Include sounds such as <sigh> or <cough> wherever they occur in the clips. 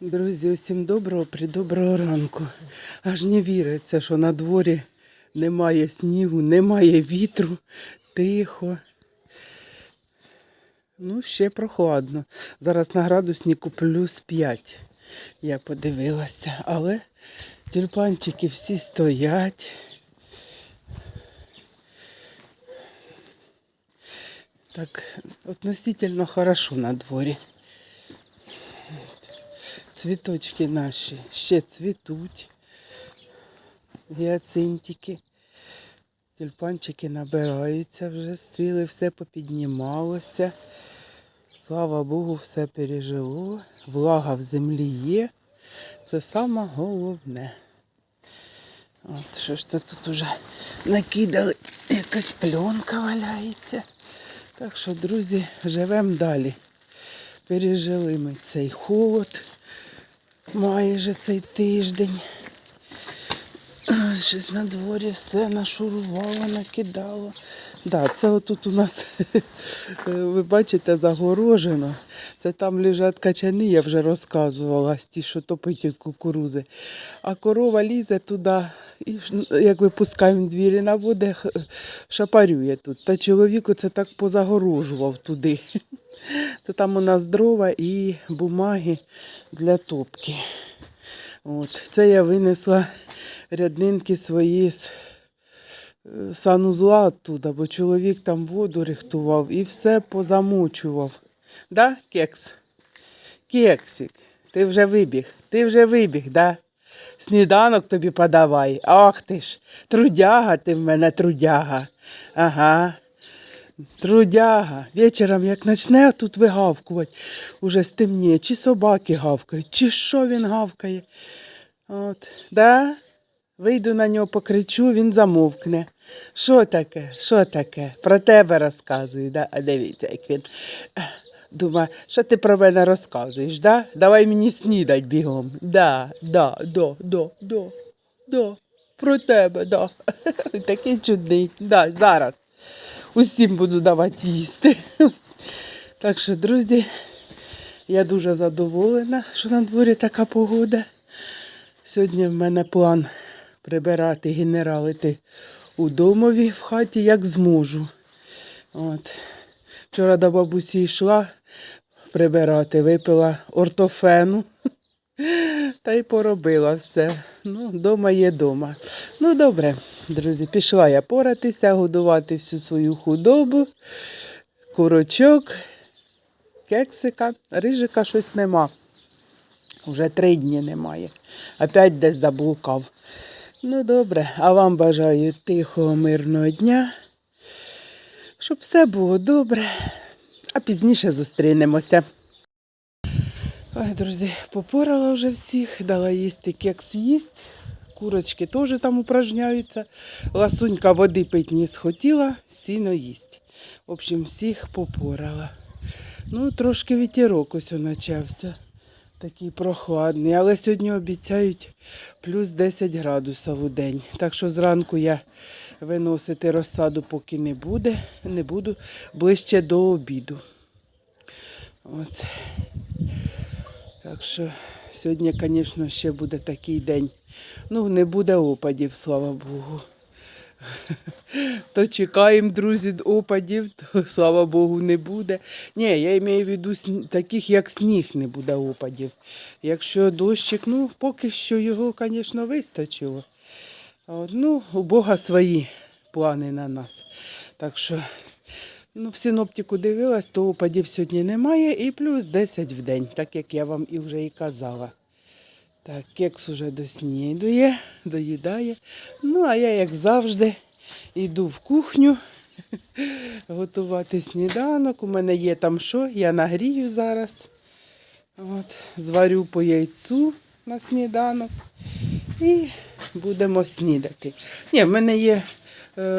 Друзі, усім доброго, придоброго ранку. Аж не віриться, що на дворі немає снігу, немає вітру, тихо. Ну, ще прохладно. Зараз на градуснику плюс 5. Я подивилася, але тюльпанчики всі стоять. Так, относительно хорошо на дворі. Цвіточки наші ще цвітуть. Гіацинтики. Тюльпанчики набираються вже сили, все попіднімалося. Слава Богу, все пережило. Влага в землі є. Це саме головне. От що ж це тут уже накидали, якась пленка валяється. Так що, друзі, живемо далі. Пережили ми цей холод майже цей тиждень. Щось на дворі все нашурувало, накидало. Да, це отут у нас, <laughs> ви бачите, загорожено. Це там лежать качани, я вже розказувала, ті, що топить кукурузи. А корова лізе туди, і як випускаємо двері на води, х- шапарює тут. Та чоловіку це так позагорожував туди. <laughs> Це там у нас дрова і бумаги для топки. От. Це я винесла ряднинки свої з е, санузла оттуда, бо чоловік там воду рихтував і все позамучував. Да, кекс? Кексик, ти вже вибіг, ти вже вибіг, да? Сніданок тобі подавай. Ах ти ж, трудяга ти в мене трудяга. Ага. Трудяга. Вечором, як почне тут вигавкувати, уже стемніє, чи собаки гавкають, чи що він гавкає. От, да? Вийду на нього, покричу, він замовкне. Що таке? Що таке? Про тебе розказую, да? А дивіться, як він. Думає, що ти про мене розказуєш, да? Давай мені снідать бігом. Да, да, да, да, да, да. Про тебе, да. <laughs> Такий чудний. Да, зараз. Усім буду давати їсти. <laughs> Так що, друзі, я дуже задоволена, що на дворі така погода. Сьогодні в мене план прибирати, генералити у домові в хаті, як зможу. От. Вчора до бабусі йшла прибирати, випила ортофену. <laughs> Та й поробила все. Ну, дома є дома. Ну, добре, друзі, пішла я поратися, годувати всю свою худобу, курочок, кексика, рижика щось нема. Уже три дні немає. Опять десь заблукав. Ну, добре, а вам бажаю тихого, мирного дня, щоб все було добре, а пізніше зустрінемося. Ой, друзі, попорала вже всіх, дала їсти кекс їсть. Курочки теж там упражняються. Ласунька води пить не схотіла, сіно їсть. В общем, всіх попорала. Ну, трошки вітерок ось почався. Такий прохладний. Але сьогодні обіцяють плюс 10 градусів у день. Так що зранку я виносити розсаду поки не буде. Не буду ближче до обіду. От. Так що сьогодні, звісно, ще буде такий день. Ну, не буде опадів, слава Богу. <laughs> То чекаємо, друзі, опадів, то слава Богу, не буде. Ні, я маю в виду таких, як сніг, не буде опадів. Якщо дощик, ну, поки що його, звісно, вистачило. Ну, у Бога свої плани на нас. Так що, ну, в синоптику дивилась, то опадів сьогодні немає і плюс 10 в день, так як я вам і вже і казала. Так, кекс уже доснідує, доїдає. Ну, а я, як завжди, йду в кухню готувати сніданок. У мене є там що, я нагрію зараз. От, зварю по яйцю на сніданок і будемо снідати. Ні, в мене є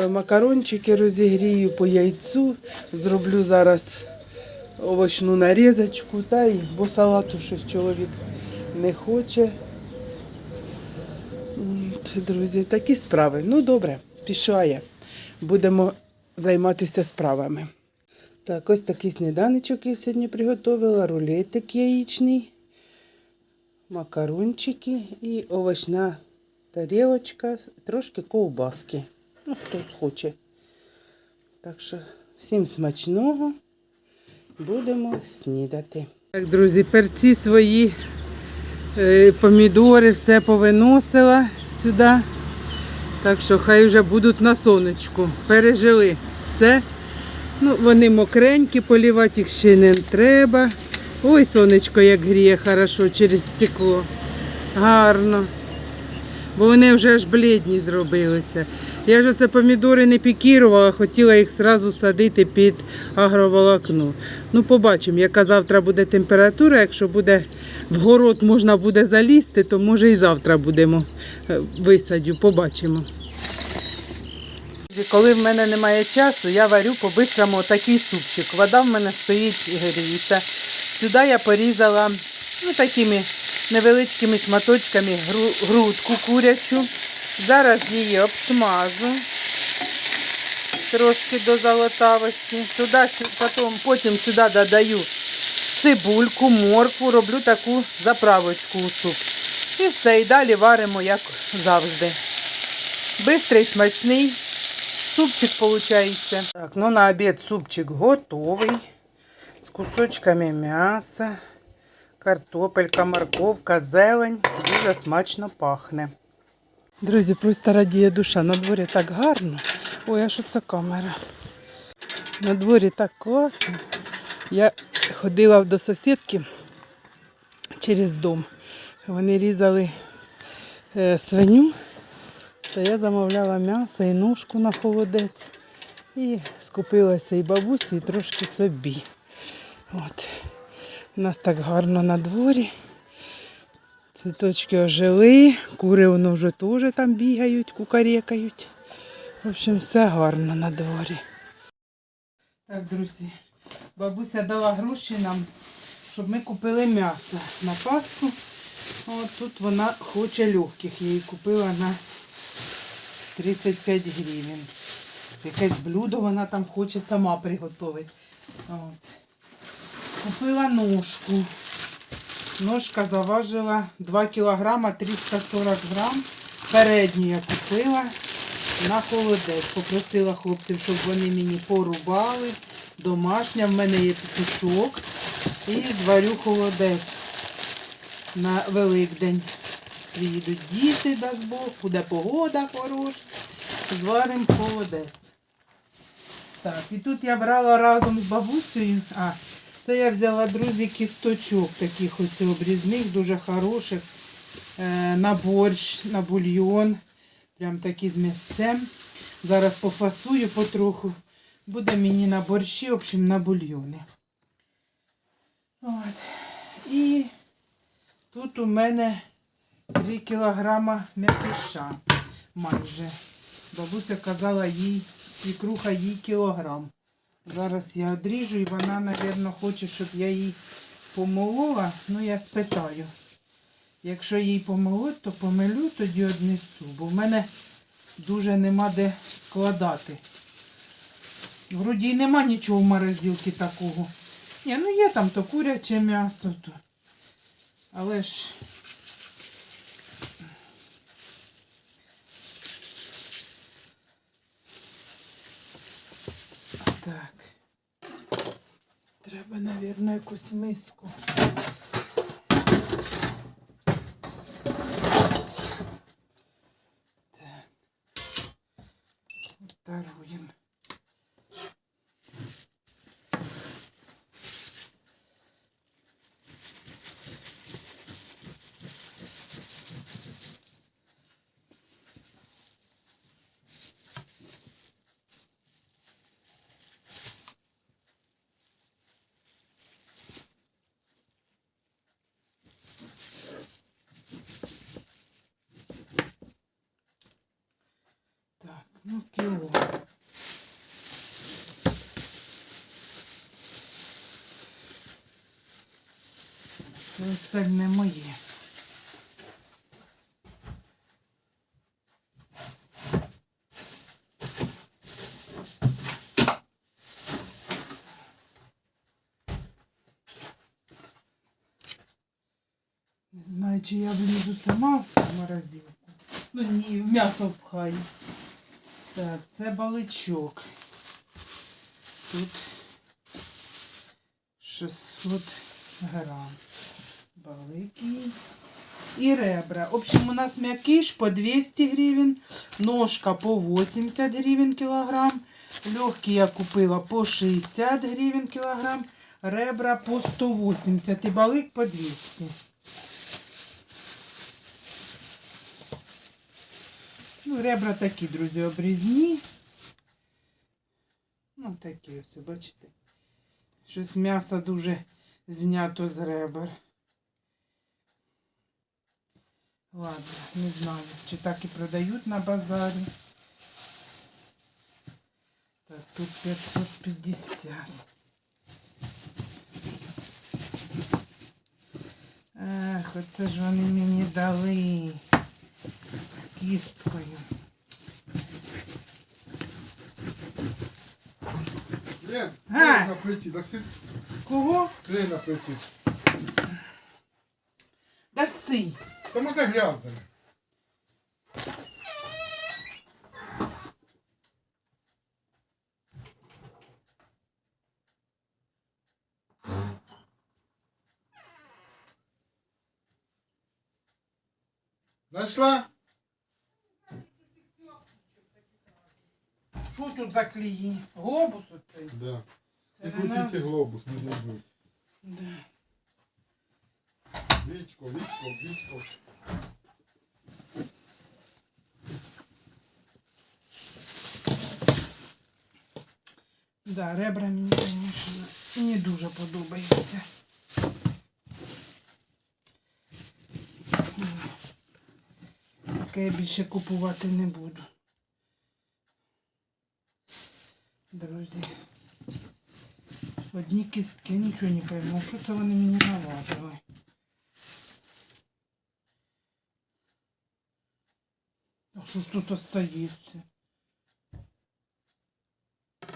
макарончики, розігрію по яйцю. Зроблю зараз овочну нарізочку, та й бо салату щось чоловік не хоче. Друзі, такі справи. Ну, добре, пішла я. Будемо займатися справами. Так, ось такий сніданочок я сьогодні приготувала, рулетик яєчний. макарончики і овочна тарілочка, трошки ковбаски. Ну, хто схоче. Так що всім смачного. Будемо снідати. Так, друзі, перці свої, е, помідори, все повиносила сюди. Так що хай вже будуть на сонечку. Пережили все. Ну, вони мокренькі, полівати їх ще не треба. Ой, сонечко, як гріє хорошо через стекло. Гарно. Бо вони вже аж блідні зробилися. Я ж оце помідори не пікірувала, хотіла їх одразу садити під агроволокно. Ну, побачимо, яка завтра буде температура. Якщо буде в город можна буде залізти, то може і завтра будемо е, висадю, побачимо. Коли в мене немає часу, я варю по-бистрому такий супчик. Вода в мене стоїть і гріється. Сюди я порізала ну, такими невеличкими шматочками гру- грудку курячу. Зараз її обсмажу трошки до золотавості. Туди, потім, потім сюди додаю цибульку, моркву, роблю таку заправочку у суп. І все, і далі варимо, як завжди. Бистрий, смачний. Супчик получается. Так, ну на обед супчик готовий. З кусочками м'яса, картопелька, морковка, зелень. Дуже смачно пахне. Друзі, просто радіє душа. На дворі так гарно. Ой, а що це камера? На дворі так класно. Я ходила до сусідки через дом. Вони різали е, свиню. То я замовляла м'ясо і ножку на холодець. І скупилася і бабусі, і трошки собі. От. У нас так гарно на дворі. Цвіточки ожили, кури воно вже теж там бігають, кукарекають. В общем, все гарно на дворі. Так, друзі, бабуся дала гроші нам, щоб ми купили м'ясо на Пасху. От тут вона хоче легких. Її купила на 35 гривень. Якесь блюдо вона там хоче сама приготувати. От. Купила ножку. Ножка заважила 2 кілограма 340 грам. Передню я купила на холодець. Попросила хлопців, щоб вони мені порубали. Домашня, в мене є петушок. І зварю холодець на Великдень. Приїдуть діти, дасть Бог, буде погода хороша. Зваримо холодець. Так, і тут я брала разом з бабусею. А, це я взяла, друзі, кісточок таких ось обрізних, дуже хороших. Е, на борщ, на бульйон. Прям такі з м'ясцем. Зараз пофасую потроху. Буде мені на борщі, в общем, на бульйони. От. І тут у мене 3 кілограма м'якіша майже. Бабуся казала їй, свікруха їй кілограм. Зараз я одріжу і вона, мабуть, хоче, щоб я їй помолола. Ну, я спитаю. Якщо їй помолоть, то помилю, тоді однесу. Бо в мене дуже нема де складати. Вроді й нема нічого в морозилці такого. Ні, ну є там то куряче м'ясо, то. Але ж Так. Треба, мабуть, якусь миску. Так. Таруємо. Так, ну кіло. Остальне моє. Не знаю, чи я влізу сама в морозилку. Ну ні, м'ясо впхаю. Так, це баличок. Тут 600 грам. Великий. І ребра. В общем, у нас м'якиш по 200 гривень, ножка по 80 гривень кілограм. Легкі я купила по 60 гривень кілограм, ребра по 180 і балик по 200. Ребра такі, друзі, обрізні. Ну, такі ось, бачите. Щось м'ясо дуже знято з ребер. Ладно, не знаю, чи так і продають на базарі. Так, тут 550. Ах, оце ж вони мені дали кісткою. А. на плиті, даси? Кого? Хлеб на плиті. Даси. Та можна грязним. Знайшла? Що тут за клії? Глобус оцей? Да. І крутите глобус, не дадуть. Да. Вітько, Вітько, Вітько. Да, ребра мені, звісно, не дуже подобаються. Таке я більше купувати не буду. Друзі. Одні кістки, нічого не пойму. Що це вони мені наважили? А що ж тут остається?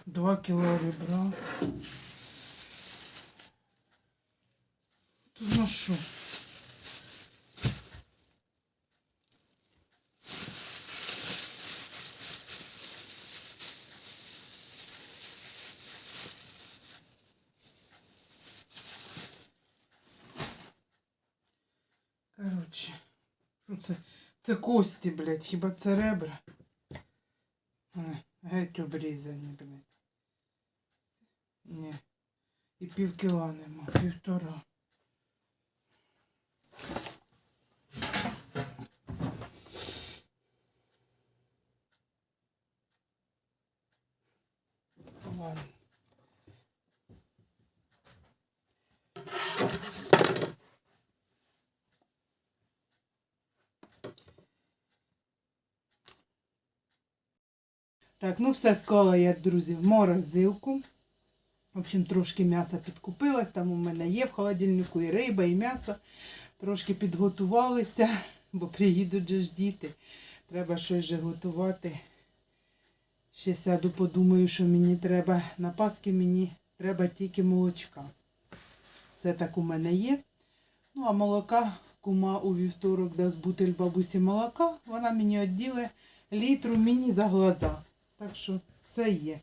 Два кіло ребра. Тут на що? Це? Це кості, блядь, хіба це ребра? Геть обрізані, блядь. Ні. І пів кіла нема, півтора. Ладно. Так, ну все склала я, друзі, в морозилку. В общем, трошки м'яса підкупилась, там у мене є в холодильнику і риба, і м'ясо. Трошки підготувалися, <laughs> бо приїдуть же ж діти. Треба щось же готувати. Ще сяду, подумаю, що мені треба. На Паски мені треба тільки молочка. Все так у мене є. Ну, а молока кума у вівторок дасть бутиль бабусі молока. Вона мені відділе літру мені за глаза. Так що все є.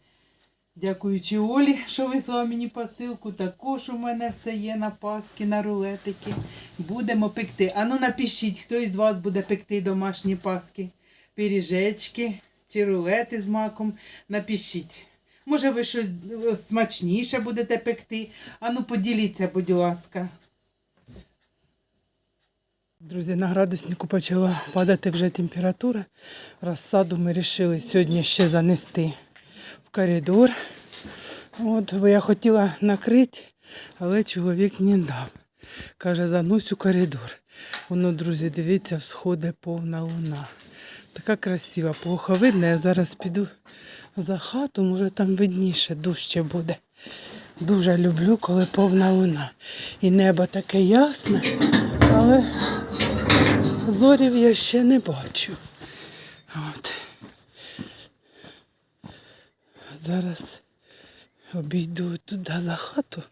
Дякуючи Олі, що вислала мені посилку. Також у мене все є на паски, на рулетики. Будемо пекти. Ану напишіть, хто із вас буде пекти домашні паски, пиріжечки чи рулети з маком. Напишіть. Може, ви щось е, смачніше будете пекти. Ану, поділіться, будь ласка. Друзі, на градуснику почала падати вже температура. Розсаду ми вирішили сьогодні ще занести в коридор. От, бо я хотіла накрити, але чоловік не дав. Каже, занусь у коридор. Воно, друзі, дивіться, всходить повна луна. Така красива, плохо видно. Я зараз піду за хату, може там видніше, дужче буде. Дуже люблю, коли повна луна. І небо таке ясне, але зорів я ще не бачу. От. Зараз обійду туди за хату,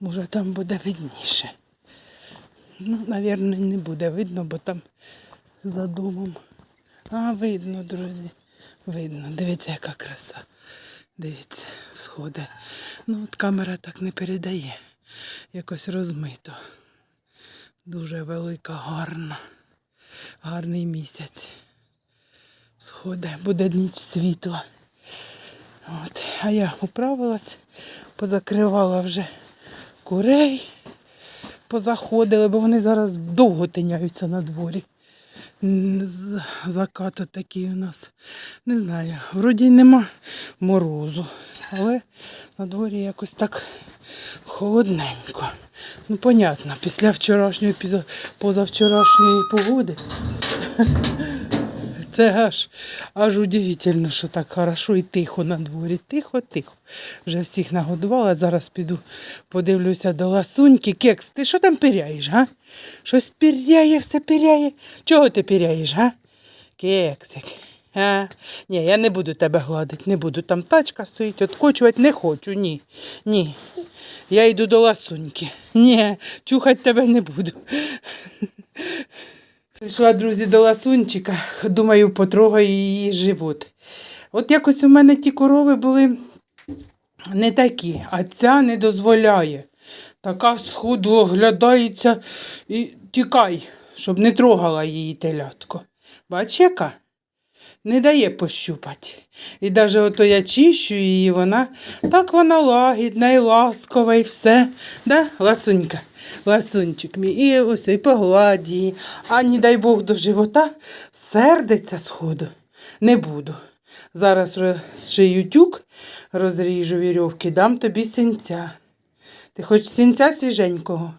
може там буде видніше. Ну, напевно, не буде видно, бо там за домом. А, видно, друзі. Видно. Дивіться, яка краса. Дивіться, всходи. Ну, от камера так не передає. Якось розмито. Дуже велика, гарна. Гарний місяць. Сходи, буде ніч світла. От. А я управилась, позакривала вже курей, позаходили, бо вони зараз довго тиняються на дворі. Закат такий у нас. Не знаю, вроді нема морозу, але на дворі якось так холодненько. Ну, понятно, після вчорашньої, позавчорашньої погоди. <laughs> Це аж, аж удивительно, що так хорошо і тихо на дворі. Тихо, тихо. Вже всіх нагодувала. Зараз піду подивлюся до ласуньки. Кекс, ти що там піряєш, га? Щось піряє, все піряє. Чого ти піряєш, га? Кексик. А? Ні, я не буду тебе гладити, не буду. Там тачка стоїть, откочувати не хочу, ні. Ні. Я йду до ласуньки. Ні, чухати тебе не буду. Прийшла, друзі, до ласунчика. Думаю, потрогаю її живот. От якось у мене ті корови були не такі, а ця не дозволяє. Така сходу оглядається і тікай, щоб не трогала її телятко. Бач, яка? Не дає пощупати. І навіть ото я чищу її, вона так вона лагідна і ласкова, і все. Да, ласунька, ласунчик мій. І ось і погладі. А не дай Бог до живота сердиться сходу. Не буду. Зараз розшию тюк, розріжу вірьовки, дам тобі синця. Ти хочеш синця свіженького?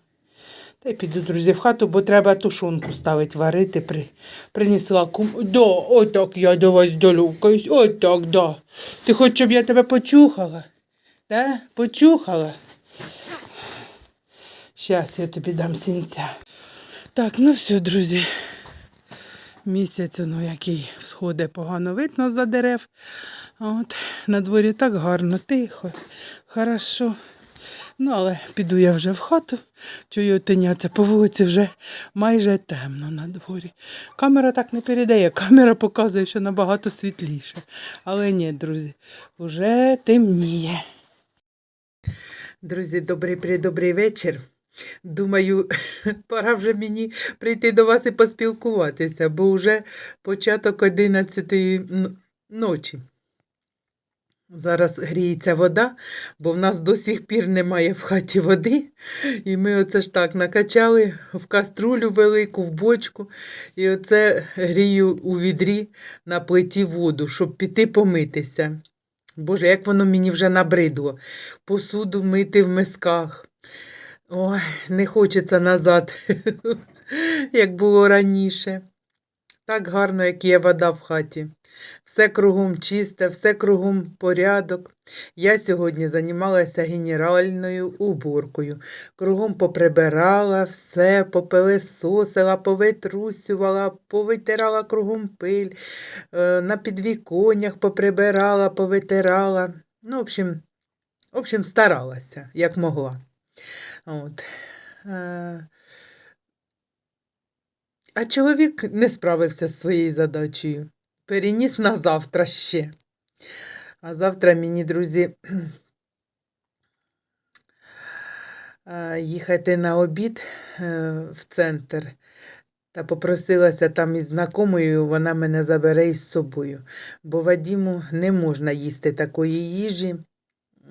Та й піду, друзі, в хату, бо треба тушонку ставити, варити. При... Принесла кум. Да, отак я до вас долюкаюсь. Отак, да. Ти хочеш, щоб я тебе почухала? Да? Почухала? Щас я тобі дам сінця. Так, ну все, друзі. Місяць, ну, який всходи погано видно за дерев. А От, на дворі так гарно, тихо, хорошо. Ну, але піду я вже в хату, чую тиняться по вулиці вже майже темно на дворі. Камера так не передає, камера показує, що набагато світліше. Але ні, друзі, вже темніє. Друзі, добрий придобрий вечір. Думаю, <laughs> пора вже мені прийти до вас і поспілкуватися, бо вже початок 11 ночі. Зараз гріється вода, бо в нас до сих пір немає в хаті води. І ми оце ж так накачали в каструлю велику, в бочку. І оце грію у відрі на плиті воду, щоб піти помитися. Боже, як воно мені вже набридло. Посуду мити в мисках. Ой, не хочеться назад, <laughs> як було раніше. Так гарно, як є вода в хаті. Все кругом чисте, все кругом порядок. Я сьогодні займалася генеральною уборкою. Кругом поприбирала все, попилисосила, повитрусювала, повитирала кругом пиль, е, на підвіконнях поприбирала, повитирала. Ну, в общем, в общем, старалася, як могла. От. Е, А чоловік не справився з своєю задачею. Переніс на завтра ще. А завтра мені, друзі, е, їхати на обід е, в центр. Та попросилася там із знакомою, вона мене забере із собою. Бо Вадіму не можна їсти такої їжі.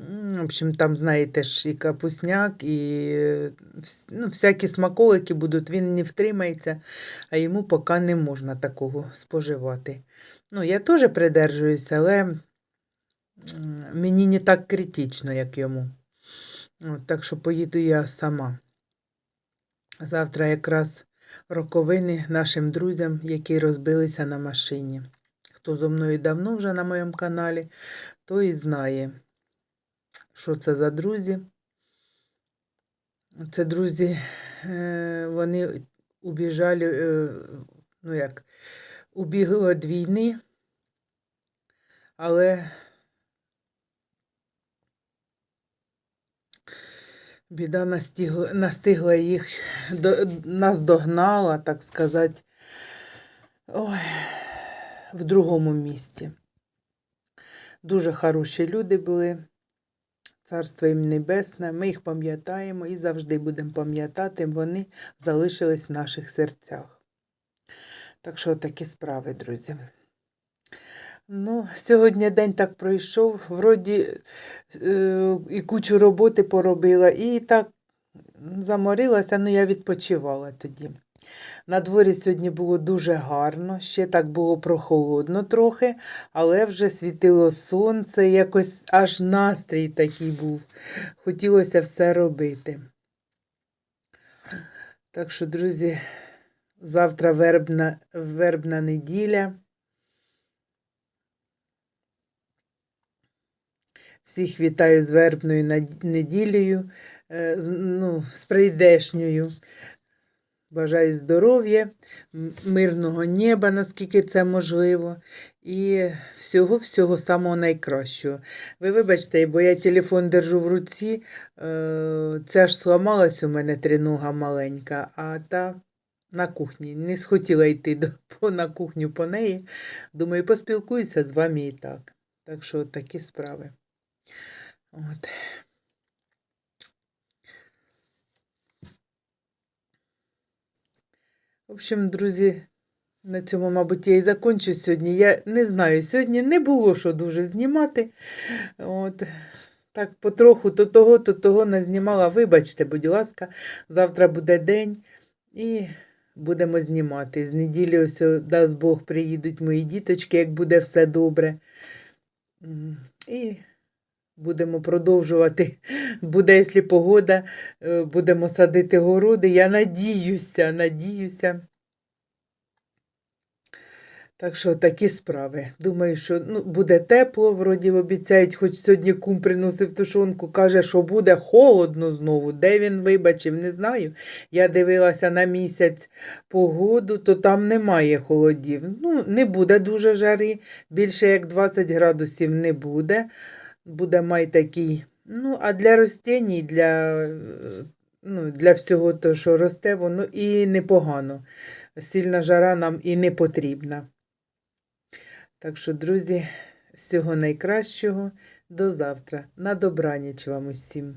В общем, там, знаєте ж, і капусняк, і ну, всякі смаколики будуть, він не втримається, а йому поки не можна такого споживати. Ну, я теж придержуюся, але мені не так критично, як йому. От, так що поїду я сама. Завтра якраз роковини нашим друзям, які розбилися на машині. Хто зо мною давно вже на моєму каналі, той і знає, що це за друзі. Це друзі, е, вони убіжали, е, ну як, убігли від війни, але Біда настигла, настигла їх, нас догнала, так сказати, ой, в другому місті. Дуже хороші люди були. Царство їм небесне. Ми їх пам'ятаємо і завжди будемо пам'ятати. Вони залишились в наших серцях. Так що такі справи, друзі. Ну, сьогодні день так пройшов. Вроді е, і кучу роботи поробила, і так заморилася, ну я відпочивала тоді. На дворі сьогодні було дуже гарно, ще так було прохолодно трохи, але вже світило сонце, якось аж настрій такий був. Хотілося все робити. Так що, друзі, завтра вербна, вербна неділя. Всіх вітаю з вербною неділею, е, ну, з прийдешньою. Бажаю здоров'я, мирного неба, наскільки це можливо, і всього-всього самого найкращого. Ви вибачте, бо я телефон держу в руці, е, це аж сламалась у мене тринога маленька, а та на кухні. Не схотіла йти на кухню по неї. Думаю, поспілкуюся з вами і так. Так що такі справи. От. В общем, друзі, на цьому, мабуть, я і закончу сьогодні. Я не знаю, сьогодні не було що дуже знімати. От. Так, потроху то того, то того назнімала. Вибачте, будь ласка, завтра буде день і будемо знімати. З неділі ось, дасть Бог, приїдуть мої діточки, як буде все добре. І будемо продовжувати. <laughs> Буде, якщо погода, е, будемо садити городи. Я надіюся, надіюся. Так що такі справи. Думаю, що ну, буде тепло, вроді обіцяють, хоч сьогодні кум приносив тушонку, каже, що буде холодно знову. Де він вибачив, не знаю. Я дивилася на місяць погоду, то там немає холодів. Ну, не буде дуже жари, більше як 20 градусів не буде. Буде май такий. Ну, а для ростінь, для, ну, для всього того, що росте, воно і непогано. Сильна жара нам і не потрібна. Так що, друзі, всього найкращого. До завтра. На добраніч вам усім.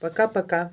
Пока-пока.